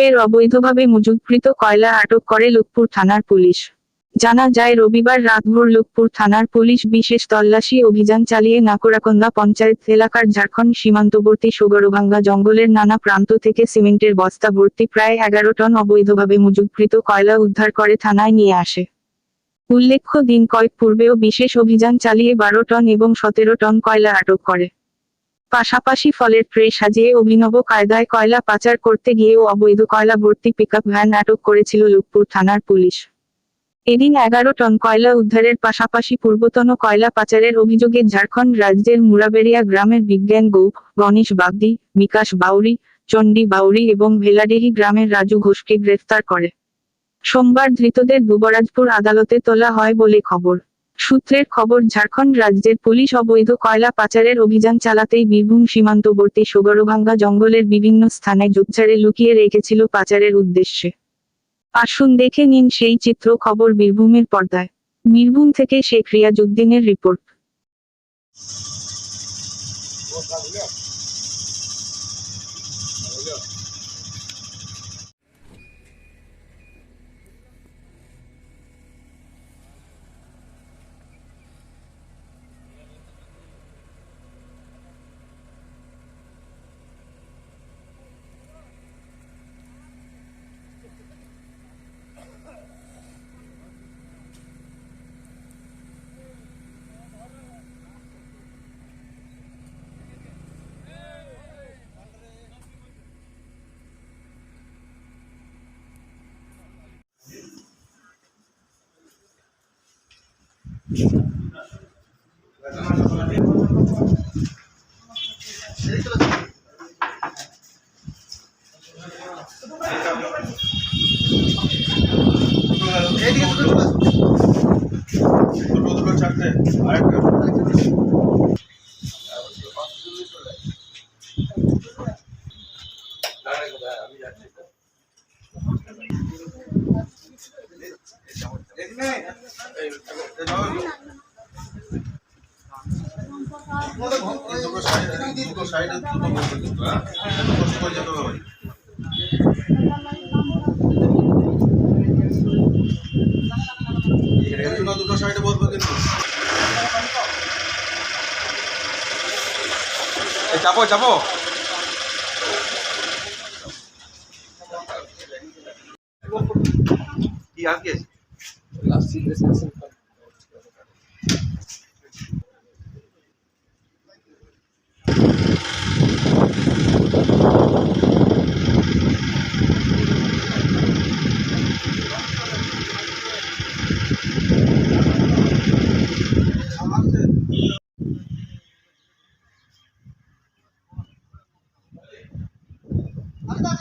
ফের অবৈধভাবে মজুতকৃত কয়লা আটক করে লোকপুর থানার পুলিশ। জানা যায়, রবিবার রাতভর লোকপুর থানার পুলিশ বিশেষ তল্লাশি অভিযান চালিয়ে নাকোরাকন্দা পঞ্চায়েত এলাকার ঝাড়খণ্ড সীমান্তবর্তী সুগরভাঙ্গা জঙ্গলের নানা প্রান্ত থেকে সিমেন্টের বস্তা ভর্তি প্রায় এগারো টন অবৈধভাবে মজুতকৃত কয়লা উদ্ধার করে থানায় নিয়ে আসে। উল্লেখ্য, দিন কয়েক পূর্বেও বিশেষ অভিযান চালিয়ে বারো টন এবং সতেরো টন কয়লা আটক করে। পাশাপাশি ফলের ট্রে সাজিয়ে অভিনব কায়দায় কয়লা পাচার করতে গিয়েও অবৈধ কয়লা ভর্তি পিকআপ ভ্যান আটক করেছিল লোকপুর থানার পুলিশ। এদিন এগারো টন কয়লা উদ্ধারের পাশাপাশি পূর্বতন কয়লা পাচারের অভিযোগে ঝাড়খণ্ড রাজ্যের মুরাবেরিয়া গ্রামের বিজ্ঞান গৌপ গণেশ বাগদি, বিকাশ বাউরি, চণ্ডী বাউরি এবং ভেলাডেহি গ্রামের রাজু ঘোষকে গ্রেফতার করে। সোমবার ধৃতদের দুবরাজপুর আদালতে তোলা হয় বলে খবর। সূত্রের খবর, ঝাড়খণ্ড রাজ্যের পুলিশ অবৈধ কয়লা পাচারের অভিযান চালাতেই বীরভূম সীমান্তবর্তী সোগরভাঙ্গা জঙ্গলের বিভিন্ন স্থানে জুপচারে লুকিয়ে রেখেছিল পাচারের উদ্দেশ্যে। আসুন দেখে নিন সেই চিত্র খবর বীরভূমের পর্দায়। বীরভূম থেকে শেখ রিয়াজউদ্দিনের রিপোর্ট। দুটো দুটো চারটে আরেকটা দুটো সাইডে দুটো সাইডে দুটো করবে কিন্তু হ্যাঁ কষ্ট করে যেতে হবে দুটো দুটো সাইডে বলবে কিন্তু চাপো চাপো। কি আর কি last discussion. I'm not